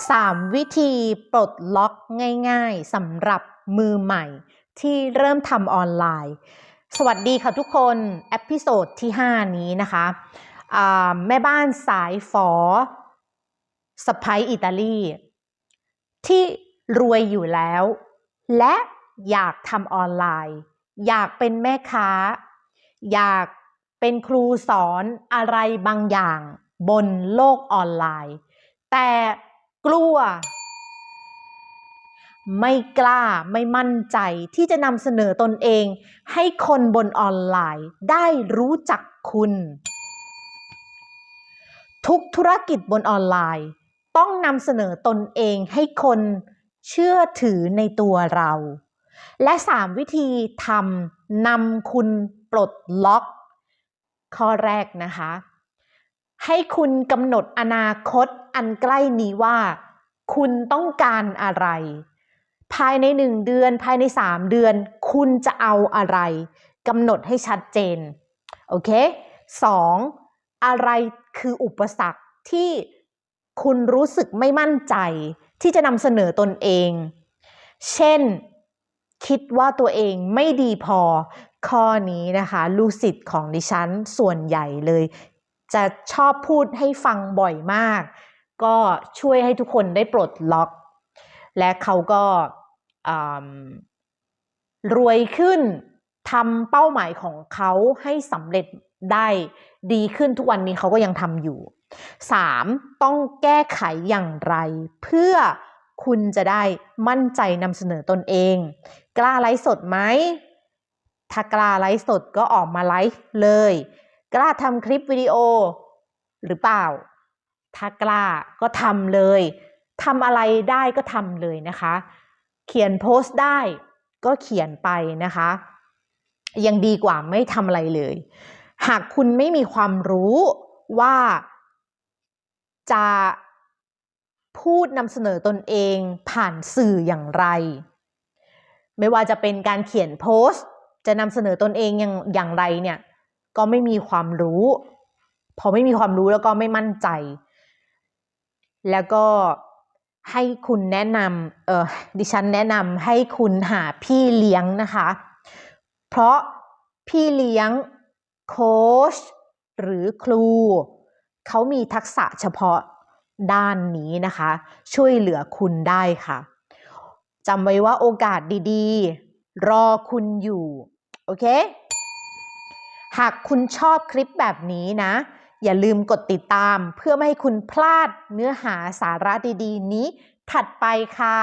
3 วิธีปลดล็อกง่าย ๆสำหรับมือใหม่ ที่เริ่มทำออนไลน์ สวัสดีค่ะทุกคนเอพิโซดที่ 5 นี้นะคะแม่บ้านสายฝอสไปอิตาลี ที่รวยอยู่แล้ว และอยากทำออนไลน์ อยากเป็นแม่ค้า อยากเป็นครูสอนอะไรบางอย่างบนโลกออนไลน์ แต่ กลัว ไม่กล้าไม่มั่นใจที่จะนำเสนอตนเอง ให้คนบนออนไลน์ได้รู้จักคุณ ทุกธุรกิจบนออนไลน์ ต้องนำเสนอตนเองให้คนเชื่อถือในตัวเรา และ 3 วิธีทำนำคุณปลดล็อก ข้อแรกนะคะ ให้คุณกำหนดอนาคตอันใกล้นี้ว่า คุณต้องการอะไร ภายใน1เดือนภายใน3เดือน คุณจะเอาอะไรกำหนดให้ชัดเจน โอเค 2. อะไรคืออุปสรรคที่คุณรู้สึกไม่มั่นใจที่จะนำเสนอตนเอง เช่น คิดว่าตัวเองไม่ดีพอ ข้อนี้นะคะ ลูกศิษย์ของดิฉันส่วนใหญ่เลย จะชอบพูดให้ฟังบ่อยมาก ก็ช่วยให้ทุกคนได้ปลดล็อก และเขาก็รวยขึ้นทำเป้าหมายของเขาให้สำเร็จได้ดีขึ้นทุกวันนี้เขาก็ยังทำอยู่ 3. ต้องแก้ไขอย่างไร เพื่อคุณจะได้มั่นใจนำเสนอตนเอง กล้าไลฟ์สดไหมถ้ากล้าไลฟ์สดก็ออกมาไลฟ์เลย กล้าทำคลิปวิดีโอหรือเปล่า ถ้ากล้าก็ทำเลยทำอะไรได้ก็ทำเลยนะคะ เขียนโพสต์ได้ก็เขียนไปนะคะ ยังดีกว่าไม่ทำอะไรเลย หากคุณไม่มีความรู้ว่าจะพูดนำเสนอตนเองผ่านสื่ออย่างไร ไม่ว่าจะเป็นการเขียนโพสต์ จะนำเสนอตนเองอย่างอย่างไรเนี่ย ก็ไม่มีความรู้ พอไม่มีความรู้แล้วก็ไม่มั่นใจ แล้วก็ให้คุณแนะนำเออดิฉันแนะนำให้คุณหาพี่เลี้ยงนะคะ เพราะพี่เลี้ยงโค้ชหรือครู เขามีทักษะเฉพาะด้านนี้นะคะ ช่วยเหลือคุณได้ค่ะจำไว้ว่าโอกาสดีๆ รอคุณอยู่ โอเค หากคุณชอบคลิปแบบนี้นะ อย่าลืมกดติดตาม เพื่อไม่ให้คุณพลาดเนื้อหาสาระดีๆ นี้ถัดไปค่ะ